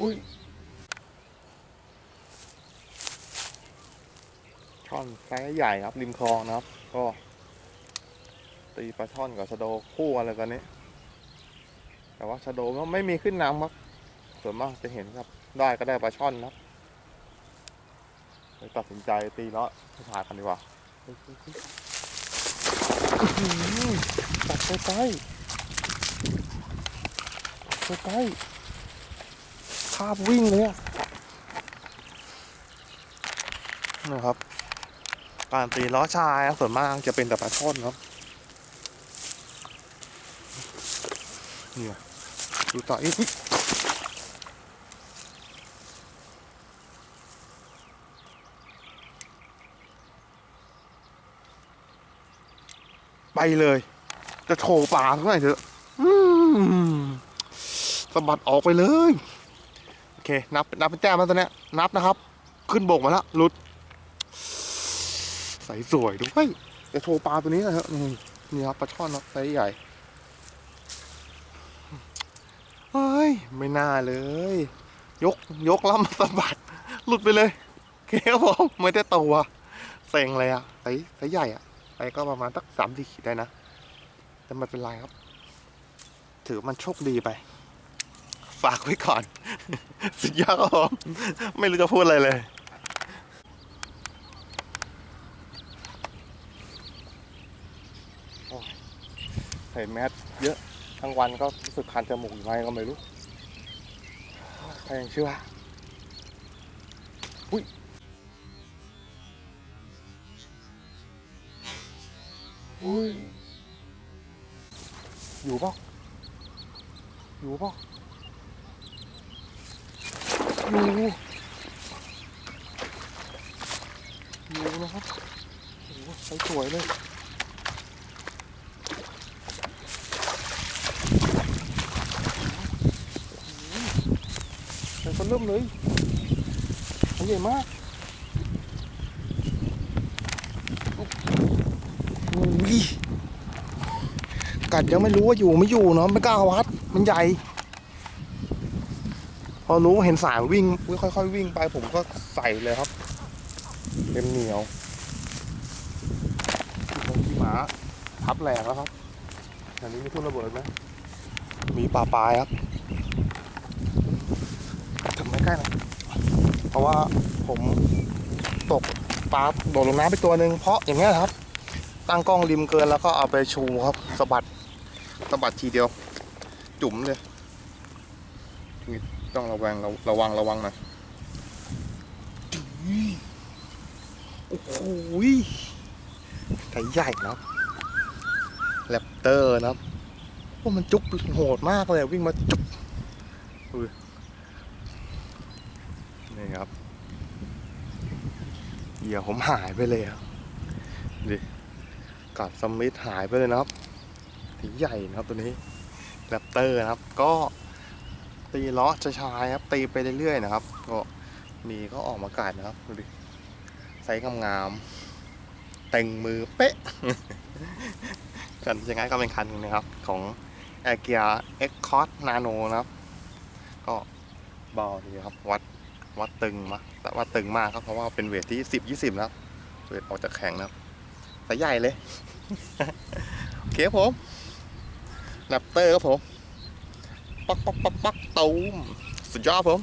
อุ้ยช่อนไซส์ใหญ่ครับ ริมคลองนะครับ ก็ ตีปลาช่อนกับชะโดคู่อะไรกันนี้ แต่ว่าชะโดก็ไม่มีขึ้นน้ำครับ ส่วนมากจะเห็นครับ ได้ก็ได้ปลาช่อนนะครับเลยตัดสินใจตีเลาะให้ถ่ายกันดีกว่าเฮ้ยเฮ้ยเฮ้ยอื้อหือตัดใกล้ๆ ใกล้ๆคาบวิ่งเลยนะครับ การตีล้อชายส่วนมากจะเป็นแต่ปลาช่อนครับเนี่ยดูต่ออีกอุ๊ยไปเลย จะโชว์ปลาเท่าไหร่เถอะอืมสะบัดออกไปเลย เค นับ นับเป็นแต้มแล้วตอนเนี้ย นับนะครับ ขึ้นบกมาแล้วหลุด ใสสวยด้วยจะโชว์ปลาตัวนี้นะครับนี่นี่ครับปลาช่อนครับไซส์ใหญ่เฮ้ย ไม่น่าเลย ยก ยกแล้วมาสะบัด หลุดไปเลยโอเคครับผมไม่ได้ตัวเซ็งเลยอะไซส์ไซส์ใหญ่อะไปก็ประมาณสักสามสี่ขีดได้นะ แต่ไม่เป็นไรครับ ถือมันโชคดีไป ฝากไว้ก่อน สุดยอดครับผม ไม่รู้จะพูดอะไรเลยใส่แมสเยอะทั้งวันก็รู้สึกคันจมูกอยังไงก็ไม่รู้ใครยังเชื่ออุ้ยอุ้ยอยู่ปะอยู่ปะ อยู่อยู่นะครับโอ้โหใสสวยเลยใส่คนเริ่มเลยตัวใหญ่มากโอ้ยกัดยังไม่รู้ว่าอยู่ไม่อยู่เนาะไม่กล้าวัด มันใหญ่ พอรู้เห็นสายวิ่งค่อยๆวิ่งไปผมก็ใส่เลยครับเต็มเหนียวที่งที่หมาทับแหลกแล้วครับอันนี้มีทุ่นระเบิดไหมมีปลาปลายครับถึงไม่ใกล้นะเพราะว่าผมตกปลาโดดลงน้ำไปตัวหนึ่งเพราะอย่างเงี้ยครับ ตั้งกล้องริมเกินแล้วก็เอาไปชูครับสะบัดสะบัดทีเดียว จุ๋มเลย ต้องระวังระระวังระวังหน่อยโอ้โหไก่ใหญ่นะแรปเตอร์นะครับโอ้มันจุ๊บโหดมากเลยวิ่งมาจุ๊บนี่ครับเหยื่อผมหายไปเลยครับดิกัดสมิธหายไปเลยนะครับถีใหญ่นะครับตัวนี้แรปเตอร์นะครับก็ ตีล้อจะชายครับ ตีไปเรื่อยๆนะครับ ก็มีก็ออกมากัดนะครับดูดิไซส์งามๆเต็งมือเป๊ะกันยังไงก็เป็นคันหนึ่งนะครับ ของ a g i a X Cos Nano นะครับ ก็เบาดีครับวัดวัดตึงมาแต่ว่าตึงมากครับ เพราะว่าเป็นเวทที่สิบยี่สิบนะครับเวทออกจากแข็งนะครับแต่ใหญ่เลย โอเคผมแรปเตอร์ครับผม ปักปักปักปักตูมสุดยอดผม